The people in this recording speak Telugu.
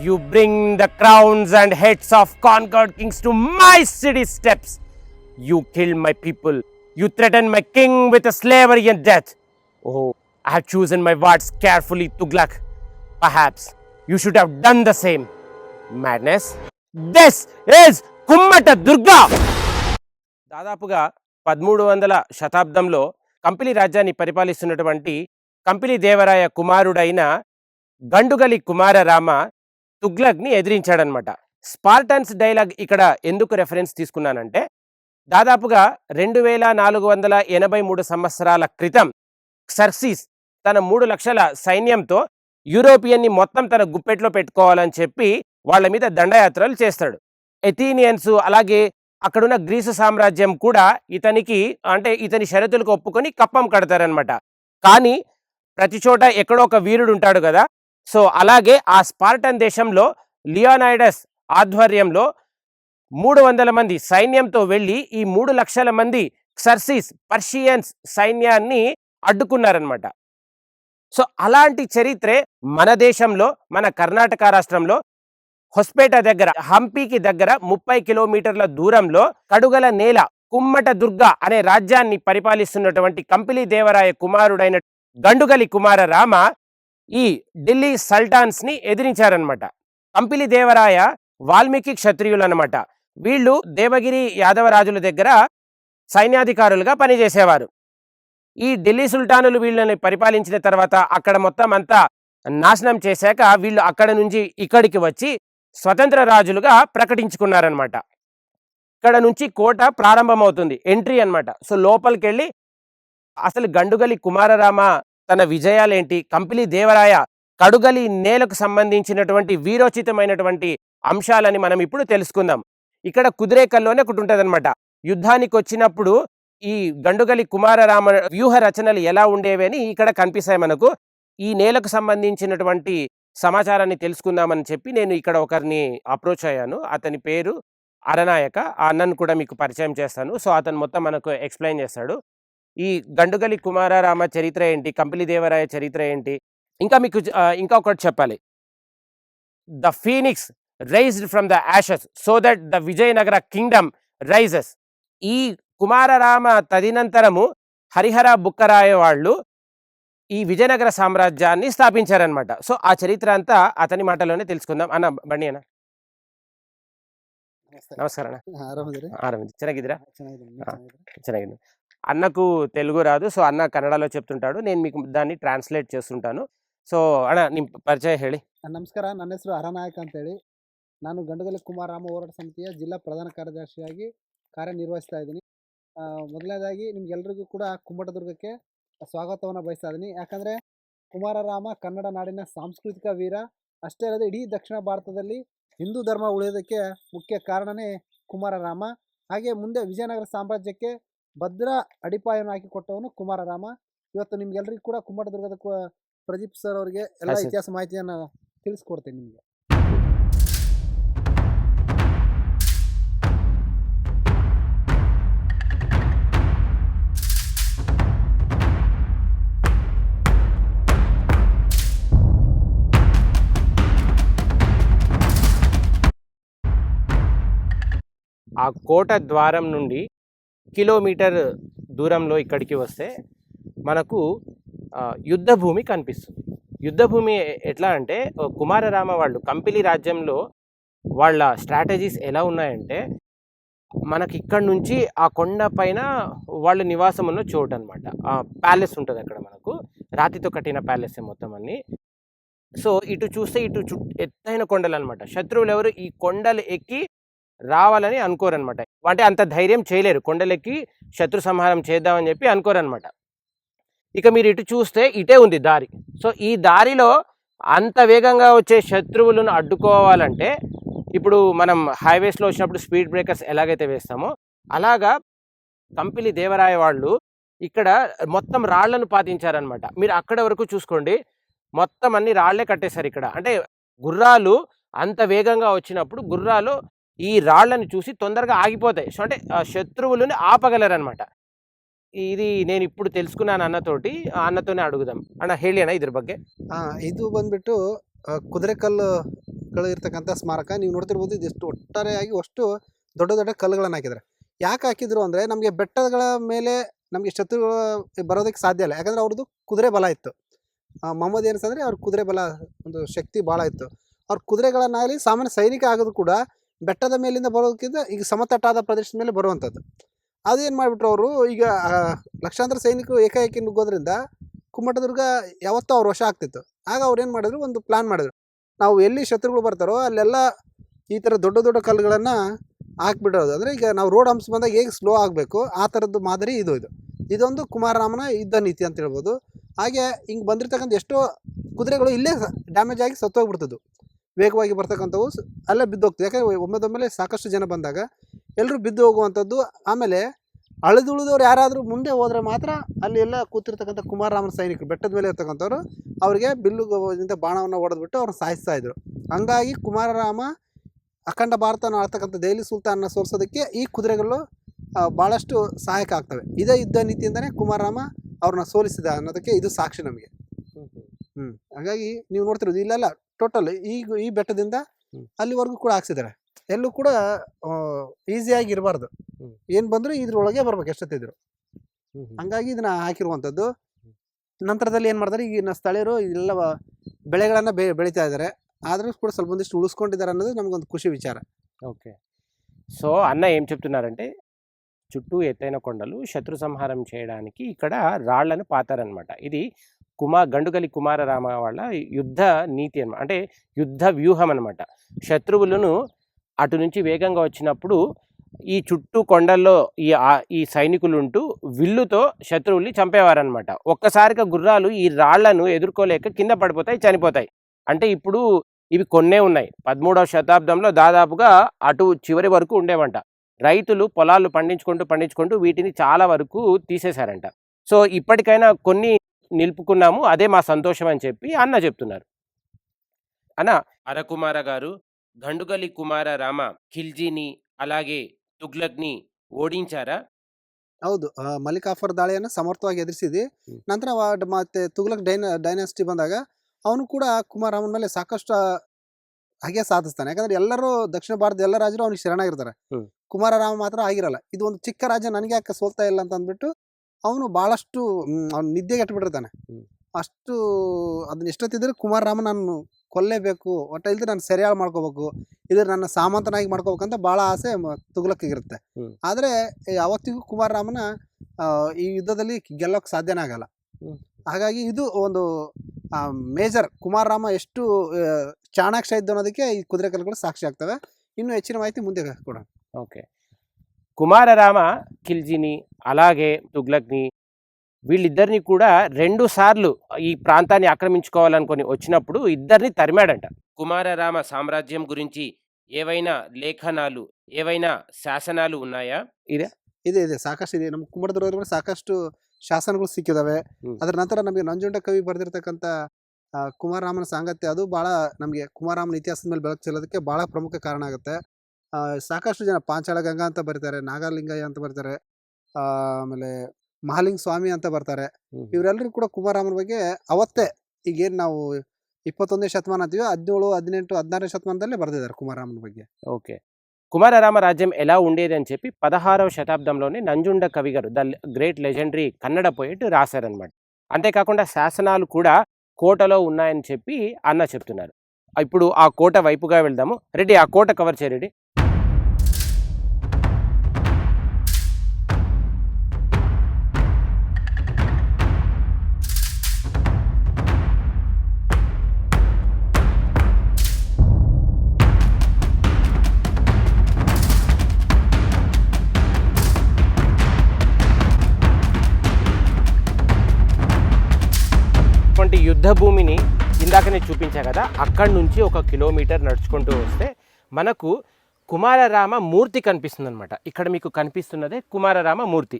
You bring the crowns and heads of conquered kings to my city steps you kill my people you threaten my king with slavery and death oh I have chosen my words carefully Tughlaq perhaps you should have done the same madness this is Kummata Durga దాదాపుగా పదమూడు వందల శతాబ్దంలో కంపిలి రాజ్యాన్ని పరిపాలిస్తున్నటువంటి కంపిలి దేవరాయ కుమారుడైన గండుగలి కుమార రామ తుగ్లక్ని ఎదిరించాడనమాట స్పార్టన్స్ డైలాగ్ ఇక్కడ ఎందుకు రెఫరెన్స్ తీసుకున్నానంటే దాదాపుగా రెండు వేల నాలుగు వందల ఎనభై మూడు సంవత్సరాల క్రితం సర్సీస్ తన మూడు లక్షల సైన్యంతో యూరోపియన్ని మొత్తం తన గుప్పెట్లో పెట్టుకోవాలని చెప్పి వాళ్ళ మీద దండయాత్రలు చేస్తాడు. ఎథీనియన్స్ అలాగే అక్కడున్న గ్రీసు సామ్రాజ్యం కూడా ఇతనికి అంటే ఇతని షరతులకు ఒప్పుకొని కప్పం కడతారనమాట కానీ ప్రతి చోట ఎక్కడో ఒక వీరుడు ఉంటాడు కదా సో అలాగే ఆ స్పార్టన్ దేశంలో లియోనైడస్ ఆధ్వర్యంలో మూడు వందల మంది సైన్యంతో వెళ్ళి ఈ మూడు లక్షల మంది సర్సీస్ పర్షియన్స్ సైన్యాన్ని అడ్డుకున్నారనమాట సో అలాంటి చరిత్రే మన దేశంలో మన కర్ణాటక రాష్ట్రంలో హొస్పేట దగ్గర హంపీకి దగ్గర ముప్పై కిలోమీటర్ల దూరంలో కడుగల నేల కుమ్మట దుర్గ అనే రాజ్యాన్ని పరిపాలిస్తున్నటువంటి కంపిలి దేవరాయ కుమారుడైన గండుగలి కుమార రామ ఈ ఢిల్లీ సల్టాన్స్ని ఎదిరించారనమాట కంపిలి దేవరాయ వాల్మీకి క్షత్రియులు అనమాట వీళ్ళు దేవగిరి యాదవరాజుల దగ్గర సైన్యాధికారులుగా పనిచేసేవారు. ఈ ఢిల్లీ సుల్తానులు వీళ్ళని పరిపాలించిన తర్వాత అక్కడ మొత్తం అంతా నాశనం చేశాక వీళ్ళు అక్కడ నుంచి ఇక్కడికి వచ్చి స్వతంత్ర రాజులుగా ప్రకటించుకున్నారనమాట ఇక్కడ నుంచి కోట ప్రారంభమవుతుంది ఎంట్రీ అనమాట సో లోపలికి వెళ్ళి అసలు గండుగలి కుమారరామ తన విజయాలేంటి? కంపిలి దేవరాయ కడుగలి నేలకు సంబంధించినటువంటి వీరోచితమైనటువంటి అంశాలని మనం ఇప్పుడు తెలుసుకుందాం. ఇక్కడ కుదిరేకల్లోనే ఒకటి ఉంటుందన్నమాట. యుద్ధానికి వచ్చినప్పుడు ఈ గండుగలి కుమారరామ వ్యూహ రచనలు ఎలా ఉండేవి అని ఇక్కడ కనిపిస్తాయి మనకు. ఈ నేలకు సంబంధించినటువంటి సమాచారాన్ని తెలుసుకుందామని చెప్పి నేను ఇక్కడ ఒకరిని అప్రోచ్ అయ్యాను. అతని పేరు అరనాయక. ఆ అన్నను కూడా మీకు పరిచయం చేస్తాను. సో అతను మొత్తం మనకు ఎక్స్ప్లెయిన్ చేస్తాడు. ఈ గండుగలి కుమారరామ చరిత్ర ఏంటి కంపిలి దేవరాయ చరిత్ర ఏంటి ఇంకా మీకు ఆ, ఇంకా ఒకటి చెప్పాలి the phoenix rised from the ashes so that the Vijayanagara kingdom rises ఈ కుమారరామ తదినంతరము హరిహర బుక్కరాయ వాళ్ళు ఈ విజయనగర సామ్రాజ్యాన్ని స్థాపించారనమాట సో ఆ చరిత్ర అంతా అతని మాటలోనే తెలుసుకుందాం అన్న బండి అన్న ನಮಸ್ಕಾರ ಅಣ್ಣ ಆರಾಮದಿರಿ ಆರಾಮಿದ್ದೆ ಚೆನ್ನಾಗಿದ್ದೀರಾ ಚೆನ್ನಾಗಿದ್ದೀನಿ ಹಾ. ಚೆನ್ನಾಗಿದೆ అన్నకు తెలుగు రాదు. సో, అన్న కన్నడలో చెప్తుంటాడు. నేను మీకు దాన్ని ಟ್ರಾನ್ಸ್ಲೇಟ್ చేస్తుంటాను. ಸೊ ಅಣ್ಣ ನಿಮ್ಮ ಪರಿಚಯ ಹೇಳಿ. ನಮಸ್ಕಾರ ನನ್ನ ಹೆಸರು ಹರನಾಯಕ್ ಅಂತೇಳಿ. ನಾನು ಗಂಡುಗಲಿ ಕುಮಾರರಾಮ ಹೋರಾಟ ಸಮಿತಿಯ ಜಿಲ್ಲಾ ಪ್ರಧಾನ ಕಾರ್ಯದರ್ಶಿಯಾಗಿ ಕಾರ್ಯನಿರ್ವಹಿಸ್ತಾ ಇದ್ದೀನಿ. ಮೊದಲನೇದಾಗಿ ನಿಮ್ಗೆಲ್ರಿಗೂ ಕೂಡ ಕುಂಬಟದುರ್ಗಕ್ಕೆ ಸ್ವಾಗತವನ್ನು ಬಯಸ್ತಾ ಇದ್ದೀನಿ. ಯಾಕಂದರೆ ಕುಮಾರರಾಮ ಕನ್ನಡ ನಾಡಿನ ಸಾಂಸ್ಕೃತಿಕ ವೀರ. ಅಷ್ಟೇ ಅಲ್ಲದೆ ಇಡೀ ದಕ್ಷಿಣ ಭಾರತದಲ್ಲಿ ಹಿಂದೂ ಧರ್ಮ ಉಳಿಯೋದಕ್ಕೆ ಮುಖ್ಯ ಕಾರಣನೇ ಕುಮಾರರಾಮ. ಹಾಗೆ ಮುಂದೆ ವಿಜಯನಗರ ಸಾಮ್ರಾಜ್ಯಕ್ಕೆ ಭದ್ರ ಅಡಿಪಾಯವನ್ನು ಹಾಕಿಕೊಟ್ಟವನು ಕುಮಾರರಾಮ ಇವತ್ತು ನಿಮ್ಗೆಲ್ರಿಗೂ ಕೂಡ ಕುಮ್ಮಟದುರ್ಗದ ಕು- ಪ್ರದೀಪ್ ಸರ್ ಅವರಿಗೆ ಎಲ್ಲ ಹಾ, ಸರ್. ಇತಿಹಾಸ ಮಾಹಿತಿಯನ್ನು ತಿಳಿಸ್ಕೊಡ್ತೀನಿ ನಿಮಗೆ ఆ కోట ద్వారం నుండి కిలోమీటర్ దూరంలో ఇక్కడికి వస్తే మనకు యుద్ధ భూమి కనిపిస్తుంది. యుద్ధ భూమి ఎట్లా అంటే కుమారరామ వాళ్ళు కంపిలి రాజ్యంలో వాళ్ళ స్ట్రాటజీస్ ఎలా ఉన్నాయంటే మనకి ఇక్కడ నుంచి ఆ కొండ పైన వాళ్ళ నివాసం ఉన్న చోటు అనమాట ప్యాలెస్ ఉంటుంది అక్కడ మనకు. రాతితో కట్టిన ప్యాలెస్ మొత్తం అన్ని. సో ఇటు చూస్తే ఇటు చు ఎత్తైన కొండలు అనమాట శత్రువులు ఎవరు? ఈ కొండలు ఎక్కి రావాలని అనుకోరనమాట అంటే అంత ధైర్యం చేయలేరు. కొండలెక్కి శత్రు సంహారం చేద్దామని చెప్పి అనుకోరనమాట ఇక మీరు ఇటు చూస్తే ఇటే ఉంది దారి. సో ఈ దారిలో అంత వేగంగా వచ్చే శత్రువులను అడ్డుకోవాలంటే ఇప్పుడు మనం హైవేస్లో వచ్చినప్పుడు స్పీడ్ బ్రేకర్స్ ఎలాగైతే వేస్తామో అలాగా కంపిలి దేవరాయ వాళ్ళు ఇక్కడ మొత్తం రాళ్ళను పాతించారనమాట మీరు అక్కడ వరకు చూసుకోండి. మొత్తం అన్ని రాళ్ళే కట్టేశారు ఇక్కడ. అంటే గుర్రాలు అంత వేగంగా వచ్చినప్పుడు గుర్రాలు ఈ రాళ్ళని చూసి తొందరగా ఆగిపోతాయి సో అంటే ఆ శత్రువులని ఆపగలరనమాట ఇది నేను ఇప్పుడు తెలుసుకున్నాను అన్నతోటి ఆ అన్నతోనే అడుగుదాం అన్న ಹೇಳಿ ಅಣ್ಣ ಇದ್ರ ಬಗ್ಗೆ ಇದು ಬಂದ್ಬಿಟ್ಟು ಆ, ಕುದುರೆ ಕಲ್ಲುಗಳು ಇರ್ತಕ್ಕಂಥ ಸ್ಮಾರಕ ನೀವು ನೋಡ್ತಿರ್ಬೋದು ಇದಿಷ್ಟು ಒಟ್ಟಾರೆಯಾಗಿ ಅಷ್ಟು ದೊಡ್ಡ ದೊಡ್ಡ ಕಲ್ಲುಗಳನ್ನು ಹಾಕಿದ್ದಾರೆ ಯಾಕೆ ಹಾಕಿದ್ರು ಅಂದರೆ ನಮಗೆ ಬೆಟ್ಟಗಳ ಮೇಲೆ ನಮಗೆ ಶತ್ರುಗಳು ಬರೋದಕ್ಕೆ ಸಾಧ್ಯ ಇಲ್ಲ ಯಾಕಂದರೆ ಅವ್ರದ್ದು ಕುದುರೆ ಬಲ ಇತ್ತು ಆ, ಮೊಹಮ್ಮದ್ ಏನ್ಸ್ ಅಂದರೆ ಅವ್ರ ಕುದುರೆ ಬಲ ಒಂದು ಶಕ್ತಿ ಭಾಳ ಇತ್ತು ಅವ್ರ ಕುದುರೆಗಳನ್ನಾಗಲಿ ಸಾಮಾನ್ಯ ಸೈನಿಕ ಆಗೋದು ಕೂಡ ಬೆಟ್ಟದ ಮೇಲಿಂದ ಬರೋದಕ್ಕಿಂತ ಈಗ ಸಮತಟ್ಟಾದ ಪ್ರದೇಶದ ಮೇಲೆ ಬರುವಂಥದ್ದು. ಅದೇನು ಮಾಡಿಬಿಟ್ರು ಅವರು, ಈಗ ಲಕ್ಷಾಂತರ ಸೈನಿಕರು ಏಕಾಏಕಿ ನುಗ್ಗೋದ್ರಿಂದ ಕುಮ್ಮಟದುರ್ಗ ಯಾವತ್ತೂ ಅವ್ರ ವಶ ಆಗ್ತಿತ್ತು. ಆಗ ಅವ್ರು ಏನು ಮಾಡಿದ್ರು, ಒಂದು ಪ್ಲಾನ್ ಮಾಡಿದ್ರು. ನಾವು ಎಲ್ಲಿ ಶತ್ರುಗಳು ಬರ್ತಾರೋ ಅಲ್ಲೆಲ್ಲ ಈ ಥರ ದೊಡ್ಡ ದೊಡ್ಡ ಕಲ್ಲುಗಳನ್ನು ಹಾಕ್ಬಿಡೋದು. ಅಂದರೆ ಈಗ ನಾವು ರೋಡ್ ಹಂಪ್ಸ್ ಬಂದಾಗ ಹೇಗೆ ಸ್ಲೋ ಆಗಬೇಕು, ಆ ಥರದ್ದು ಮಾದರಿ ಇದು ಇದು. ಇದೊಂದು ಕುಮಾರರಾಮನ ಯುದ್ಧ ನೀತಿ ಅಂತ ಹೇಳ್ಬೋದು. ಹಾಗೆ ಹಿಂಗೆ ಬಂದಿರ್ತಕ್ಕಂಥ ಎಷ್ಟೋ ಕುದುರೆಗಳು ಇಲ್ಲೇ ಡ್ಯಾಮೇಜ್ ಆಗಿ ಸತ್ತೋಗ್ಬಿಡ್ತದ್ದು. ವೇಗವಾಗಿ ಬರ್ತಕ್ಕಂಥವು ಅಲ್ಲೇ ಬಿದ್ದೋಗ್ತದೆ ಯಾಕಂದರೆ ಒಮ್ಮೆದೊಮ್ಮೆಲೆ ಸಾಕಷ್ಟು ಜನ ಬಂದಾಗ ಎಲ್ಲರೂ ಬಿದ್ದು ಹೋಗುವಂಥದ್ದು ಆಮೇಲೆ ಅಳಿದುಳಿದವ್ರು ಯಾರಾದರೂ ಮುಂದೆ ಹೋದರೆ ಮಾತ್ರ ಅಲ್ಲಿ ಎಲ್ಲ ಕೂತಿರ್ತಕ್ಕಂಥ ಕುಮಾರರಾಮನ ಸೈನಿಕರು ಬೆಟ್ಟದ ಮೇಲೆ ಇರ್ತಕ್ಕಂಥವ್ರು ಅವರಿಗೆ ಬಿಲ್ಲುದಿಂದ ಬಾಣವನ್ನು ಹೊಡೆದ್ಬಿಟ್ಟು ಅವ್ರನ್ನ ಸಾಯಿಸ್ತಾ ಇದ್ರು. ಹಂಗಾಗಿ ಕುಮಾರರಾಮ ಅಖಂಡ ಭಾರತನ ಆಳ್ತಕ್ಕಂಥ ದೆಹಲಿ ಸುಲ್ತಾನನ್ನ ಸೋಲಿಸೋದಕ್ಕೆ ಈ ಕುದುರೆಗಳು ಭಾಳಷ್ಟು ಸಹಾಯಕ ಆಗ್ತವೆ. ಇದೇ ಯುದ್ಧ ನೀತಿಯಿಂದನೇ ಕುಮಾರರಾಮ ಅವ್ರನ್ನ ಸೋಲಿಸಿದ ಅನ್ನೋದಕ್ಕೆ ಇದು ಸಾಕ್ಷಿ ನಮಗೆ. ಹ್ಞೂ ಹಾಗಾಗಿ ನೀವು ನೋಡ್ತಿರೋದು ಇಲ್ಲೆಲ್ಲ ಟೋಟಲ್ ಈಗ ಈ ಬೆಟ್ಟದಿಂದ ಹ್ಮ್. ಅಲ್ಲಿವರೆಗೂ ಕೂಡ ಹಾಕ್ಸಿದ್ದಾರೆ ಎಲ್ಲೂ ಕೂಡ ಈಸಿಯಾಗಿ ಇರಬಾರ್ದು ಹ್ಮ್. ಏನು ಬಂದರೂ ಇದ್ರೊಳಗೆ ಬರ್ಬೇಕು ಎಷ್ಟೊತ್ತಿದ್ರು ಹಂಗಾಗಿ ಇದನ್ನ ಹಾಕಿರುವಂಥದ್ದು ನಂತರದಲ್ಲಿ ಏನು ಮಾಡ್ತಾರೆ ಈಗಿನ ಸ್ಥಳೀಯರು ಎಲ್ಲ ಬೆಳೆಗಳನ್ನು ಬೆ ಬೆಳೀತಾ ಇದ್ದಾರೆ ಆದರೂ ಕೂಡ ಸ್ವಲ್ಪ ಒಂದಿಷ್ಟು ಉಳಿಸ್ಕೊಂಡಿದ್ದಾರೆ ಅನ್ನೋದು ನಮಗೊಂದು ಖುಷಿ విచార ఓకే సో అన్న ఏం చెప్తున్నారంటే చుట్టూ ఎత్తైన కొండలు శత్రు సంహారం చేయడానికి ఇక్కడ రాళ్లను పాతారనమాట ఇది కుమార్ గండుగలి కుమారరామ వాళ్ళ యుద్ధ నీతి అనమాట అంటే యుద్ధ వ్యూహం అనమాట శత్రువులను అటు నుంచి వేగంగా వచ్చినప్పుడు ఈ చుట్టూ కొండల్లో ఈ ఈ సైనికులు ఉంటూ విల్లుతో శత్రువుల్ని చంపేవారనమాట ఒక్కసారిగా గుర్రాలు ఈ రాళ్ళను ఎదుర్కోలేక కింద పడిపోతాయి చనిపోతాయి. అంటే ఇప్పుడు ఇవి కొన్నే ఉన్నాయి. పదమూడవ శతాబ్దంలో దాదాపుగా అటు చివరి వరకు ఉండేవంట. రైతులు పొలాలు పండించుకుంటూ పండించుకుంటూ వీటిని చాలా వరకు తీసేశారంట. సో ఇప్పటికైనా కొన్ని నిలుపుకున్నాము అదే మా సంతోషం అని చెప్పి అన్న చెప్తున్నారు అన్న అరకుమార గారు గండుగలి కుమార రామ ఖిల్జీని అలాగే తుగ్లక్ని ఓడించారా ಹೌದು ಆ, ಮಲಿಕಾಫರ್ ದಾಳಿಯನ್ನು ಸಮರ್ಥವಾಗಿ ಎದುರಿಸಿದ್ವಿ ಹ್ಮ್. ನಂತರ ವ- ಮತ್ತೆ ತುಘಲಕ್ ಡೈನ ಡೈನಾಸಿಟಿ ಬಂದಾಗ ಅವನು ಕೂಡ ಕುಮಾರರಾಮನ ಮೇಲೆ ಸಾಕಷ್ಟು ಹಾಗೆ ಸಾಧಿಸ್ತಾನೆ ಯಾಕಂದ್ರೆ ಎಲ್ಲರೂ ದಕ್ಷಿಣ ಭಾರತದ ಎಲ್ಲ ರಾಜರು ಅವನಿಗೆ ಶರಣಾಗಿರ್ತಾರೆ ಹ್ಮ್. ಕುಮಾರರಾಮ ಮಾತ್ರ ಆಗಿರಲ್ಲ ಇದು ಒಂದು ಚಿಕ್ಕ ರಾಜ್ಯ ನನಗೆ ಯಾಕೆ ಸೋಲ್ತಾ ಇಲ್ಲ ಅಂತ ಅಂದ್ಬಿಟ್ಟು ಅವನು ಭಾಳಷ್ಟು ಅವ್ನು ನಿದ್ದೆಗೆ ಎಟ್ಬಿಟ್ಟಿರ್ತಾನೆ. ಅಷ್ಟು ಅದನ್ನ ಎಷ್ಟೊತ್ತಿದ್ರೆ ಕುಮಾರರಾಮ ನಾನು ಕೊಲ್ಲೇಬೇಕು ಒಟ್ಟ ಇಲ್ದ್ರೆ ನಾನು ಸರಿಯಾಗಿ ಮಾಡ್ಕೋಬೇಕು ಇದ್ರ ನನ್ನ ಸಾಮಂತನಾಗಿ ಮಾಡ್ಕೋಬೇಕಂತ ಭಾಳ ಆಸೆ ತುಗ್ಲಕ್ಕಿರುತ್ತೆ ಆದರೆ ಯಾವತ್ತಿಗೂ ಕುಮಾರರಾಮನ ಈ ಯುದ್ಧದಲ್ಲಿ ಗೆಲ್ಲೋಕೆ ಸಾಧ್ಯನೇ ಆಗಲ್ಲ. ಹಾಗಾಗಿ ಇದು ಒಂದು ಮೇಜರ್ ಕುಮಾರರಾಮ ಎಷ್ಟು ಚಾಣಾಕ್ಷ ಇದ್ದು ಅನ್ನೋದಕ್ಕೆ ಈ ಕುದುರೆ ಕಲ್ಲುಗಳು ಸಾಕ್ಷಿ ಆಗ್ತವೆ. ಇನ್ನು ಹೆಚ್ಚಿನ ಮಾಹಿತಿ ಮುಂದೆ ಕೊಡೋಣ. ಓಕೆ. ಕುಮಾರರಾಮ ಕಿಲ್ಜಿನಿ అలాగే తుగ్లక్ని వీళ్ళిద్దరిని కూడా రెండు సార్లు ఈ ప్రాంతాన్ని ఆక్రమించుకోవాలనుకొని వచ్చినప్పుడు ఇద్దరిని తరిమాడంట కుమారరామ సామ్రాజ్యం గురించి ఏవైనా లేఖనాలు ఏవైనా శాసనాలు ఉన్నాయా ಇದೆ ಇದೆ ಸಾಕಷ್ಟು ಇದೆ ನಮ್ಮ ಕುಮಾರದುರ್ಗದಲ್ಲಿ ಕೂಡ ಸಾಕಷ್ಟು ಶಾಸನಗಳು ಸಿಕ್ಕಿದಾವೆ ಹ್ಮ್. ಅದರ ನಂತರ ನಮಗೆ ನಂಜುಂಡ ಕವಿ ಬರೆದಿರ್ತಕ್ಕಂಥ ಆ, ಕುಮಾರರಾಮನ ಸಾಂಗತ್ಯ ಅದು ಭಾಳ ನಮಗೆ ಕುಮಾರರಾಮನ ಇತಿಹಾಸದ ಮೇಲೆ ಬೆಳಕು ಚೆಲ್ಲೋದಕ್ಕೆ ಭಾಳ ಪ್ರಮುಖ ಕಾರಣ ಆಗುತ್ತೆ ಆ, ಸಾಕಷ್ಟು ಜನ ಪಾಂಚಾಳ ಗಂಗಾ ಅಂತ ಬರೀತಾರೆ ನಾಗಲಿಂಗಯ್ಯ ಅಂತ ಬರ್ತಾರೆ ಆ, ಆಮೇಲೆ ಮಹಾಲಿಂಗ ಸ್ವಾಮಿ ಅಂತ ಬರ್ತಾರೆ ಇವರೆಲ್ಲರೂ ಕೂಡ ಕುಮಾರರಾಮನ ಬಗ್ಗೆ ಅವತ್ತೇ ಈಗೇನು ನಾವು ಇಪ್ಪತ್ತೊಂದನೇ ಶತಮಾನ ಅಂತೀವಿ ಹದಿನೇಳು ಹದಿನೆಂಟು ಹದಿನಾರನೇ ಶತಮಾನದಲ್ಲೇ ಬರೆದಿದ್ದಾರೆ ಕುಮಾರರಾಮನ ಬಗ್ಗೆ ఓకే కుమారరామ రాజ్యం ఎలా ఉండేది అని చెప్పి పదహారవ శతాబ్దంలోనే నంజుండ కవి గారు the great legendary Kannada poet రాశారనమాట అంతేకాకుండా శాసనాలు కూడా కోటలో ఉన్నాయని చెప్పి అన్న చెప్తున్నారు ఇప్పుడు ఆ కోట వైపుగా వెళ్దాము రెడ్డి ఆ కోట కవర్ చేయరెడ్డి యుద్ధ భూమిని ఇందాకనే చూపించా కదా అక్కడి నుంచి ఒక కిలోమీటర్ నడుచుకుంటూ వస్తే మనకు కుమారరామ మూర్తి కనిపిస్తుంది అనమాట ఇక్కడ మీకు కనిపిస్తున్నదే కుమారరామ మూర్తి.